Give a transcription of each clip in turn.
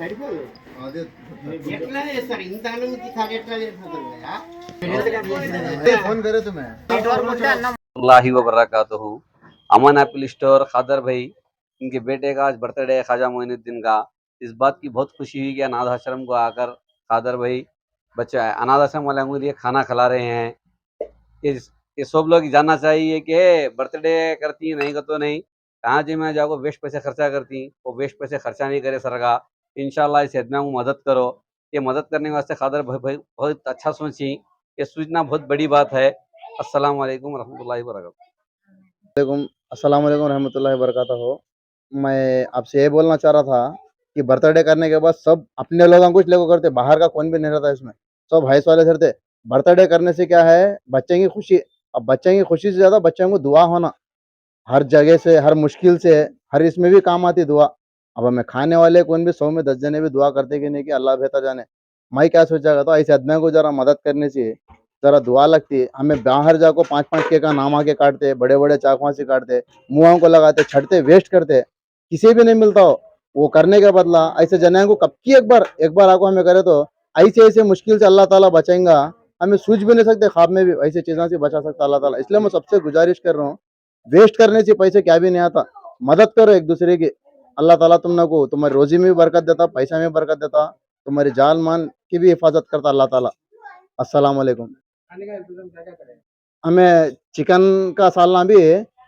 సరిపోదు ఎట్లా చేస్తారు ఇంత అనుమతి సార్ ఎట్లా చేస్తారు కదా फोन करे तुम्हें अल्लाह वबरकातहू अमन एप्पल स्टोर खादर भाई इनके बेटे का आज बर्थडे है ख्वाजा मोइनुद्दीन का इस बात की बहुत खुशी हुई कि अनाथ आश्रम को आकर खादर भाई बच्चा अनाथ आश्रम वाले को लिए खाना खिला रहे हैं ये ये सब लोग जानना चाहिए कि बर्थडे करती नहीं कर तो नहीं कहाँ जी मैं जाओ वेस्ट पैसे खर्चा करती वो वेस्ट पैसे खर्चा नहीं करे सरगा इंशाल्लाह इस यदमा को मदद करो। ये मदद करने वास्ते खादर भाई भाई बहुत अच्छा सोची। ये सूचना बहुत बड़ी बात है। अस्सलाम वालेकुम रहमतुल्लाहि व बरकातहू अस्सलाम वालेकुम रहमतुल्लाहि वबरकातुहू। मैं आपसे ये बोलना चाह रहा था कि बर्थडे करने के बाद सब अपने लोगों कुछ लोग करते, बाहर का कौन भी नहीं रहता इसमें। सब भाई वाले रहते। बर्थडे करने से क्या है, बच्चे की खुशी, अब बच्चे की खुशी से ज़्यादा बच्चों को दुआ होना। हर जगह से, हर मुश्किल से, हर इसमें भी काम आती दुआ। अब हमें खाने वाले कौन भी सौ में दस जने भी दुआ करते कि नहीं कि अल्लाह बेहतर जाने। मैं क्या सोचा था, इस आदमी को जरा मदद करने से जरा दुआ लगती है। हमें बाहर जाको पाँच पाँच के का नाम आके काटते बड़े बड़े चाकुआ से काटते मुँहों को लगाते, छटते, वेस्ट करते। किसी भी नहीं मिलता हो। वो करने के बदला। ऐसे जने को कब की एक बार एक बार आको हमें करे तो ऐसे ऐसे मुश्किल से अल्लाह ताला बचाएँगा। हमें सूझ भी नहीं सकते, ख्वाब में भी ऐसे चीज़ों से बचा सकता अल्लाह ताला। इसलिए मैं सबसे गुजारिश कर रहा हूँ, वेस्ट करने से पैसे क्या भी नहीं आता। मदद करो एक दूसरे की। अल्लाह ताला तुम को तुम्हारी रोजी में भी बरकत देता पैसा में बरकत देता तुम्हारी जान मान की भी हिफाजत करता अल्लाह ताला। अस्सलाम वालेकुम। हमें चिकन का सालना भी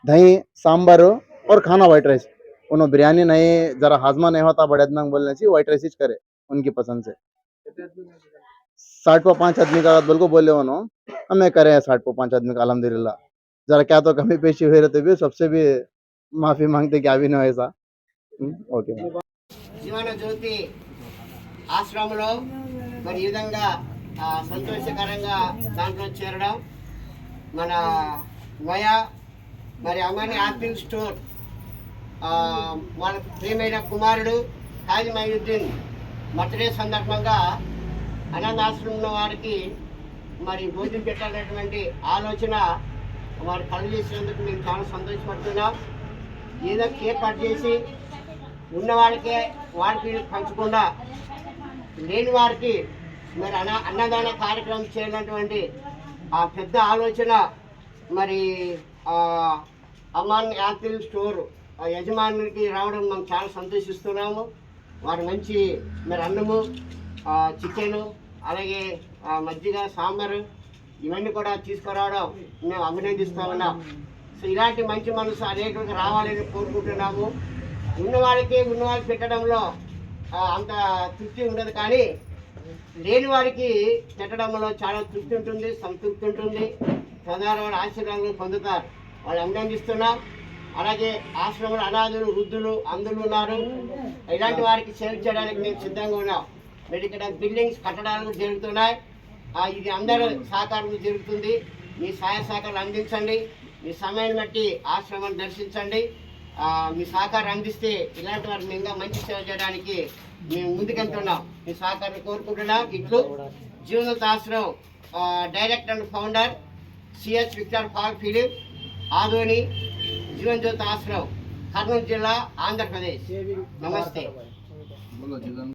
दही सांबर और खाना वाइट राइस उन्होंने बिरयानी नहीं जरा हाजमा नहीं होता बड़े आदमी बोलने से वाइट राइस ही करे उनकी पसंद से। साठ पर पाँच आदमी का बोल को बोले उन्होंने हमें करे हैं साठ पर पाँच आदमी का अलहमदिल्ला जरा क्या तो कमी पेशी हुई रहते भी सबसे भी माफ़ी मांगते क्या भी नहीं ऐसा। ఓకే జీవన జ్యోతి ఆశ్రమంలో మరి ఈ విధంగా సంతోషకరంగా దాంట్లో చేరడం మన వయ మరి అమ్మని ఆపిల్ స్టోర్ మన ప్రియమైన కుమారుడు హాజ్ మహిద్దీన్ బర్త్డే సందర్భంగా అనాథాశ్రమం వారికి మరి భోజనం పెట్టాలనేటువంటి ఆలోచన వారు కలు చేసినందుకు మేము చాలా సంతోషపడుతున్నాం. ఏదో కేక్ కట్ చేసి ఉన్నవాడికే వారికి పంచకుండా లేని వారికి మరి అన్న అన్నదాన కార్యక్రమం చేయనటువంటి ఆ పెద్ద ఆలోచన మరి అమాన్ యాపిల్ స్టోర్ యజమానికి రావడం మనం చాలా సంతోషిస్తున్నాము. వారు మంచి మరి అన్నము చికెను అలాగే మజ్జిగ సాంబారు ఇవన్నీ కూడా తీసుకురావడం మేము అభినందిస్తా ఉన్నాం. సో ఇలాంటి మంచి మనసు అనేకులకు రావాలని కోరుకుంటున్నాము. ఉన్న వాళ్ళకి పెట్టడంలో అంత తృప్తి ఉండదు కానీ లేని వారికి పెట్టడంలో చాలా తృప్తి ఉంటుంది సంతృప్తి ఉంటుంది. ప్రధాన ఆశీర్వాదాలు పొందుతారు. వాళ్ళు అభినందిస్తున్నాం అలాగే ఆశ్రమంలో అనాథులు వృద్ధులు అందులు ఉన్నారు. ఇలాంటి వారికి సేవ చేయడానికి మేము సిద్ధంగా ఉన్నాం. మీరు ఇక్కడ బిల్డింగ్స్ కట్టడాలు జరుగుతున్నాయి. ఇది అందరూ సహకారం జరుగుతుంది. మీ సహాయ సహకారాలు అందించండి. మీ సమయాన్ని బట్టి ఆశ్రమం దర్శించండి. మీ సహకారం అందిస్తే ఇలాంటి వారికి ఇంకా మంచి సేవ చేయడానికి మేము ముందుకెళ్తున్నాం. మీ సహకారం కోరుకుంటున్నాం. ఇట్లు జీవనోత్ ఆశ్రమం ఆ, director and founder CH Victor Paul Philip Adoni Jeevan Jyothi ఆశ్రమం కర్నూలు జిల్లా ఆంధ్రప్రదేశ్. నమస్తే.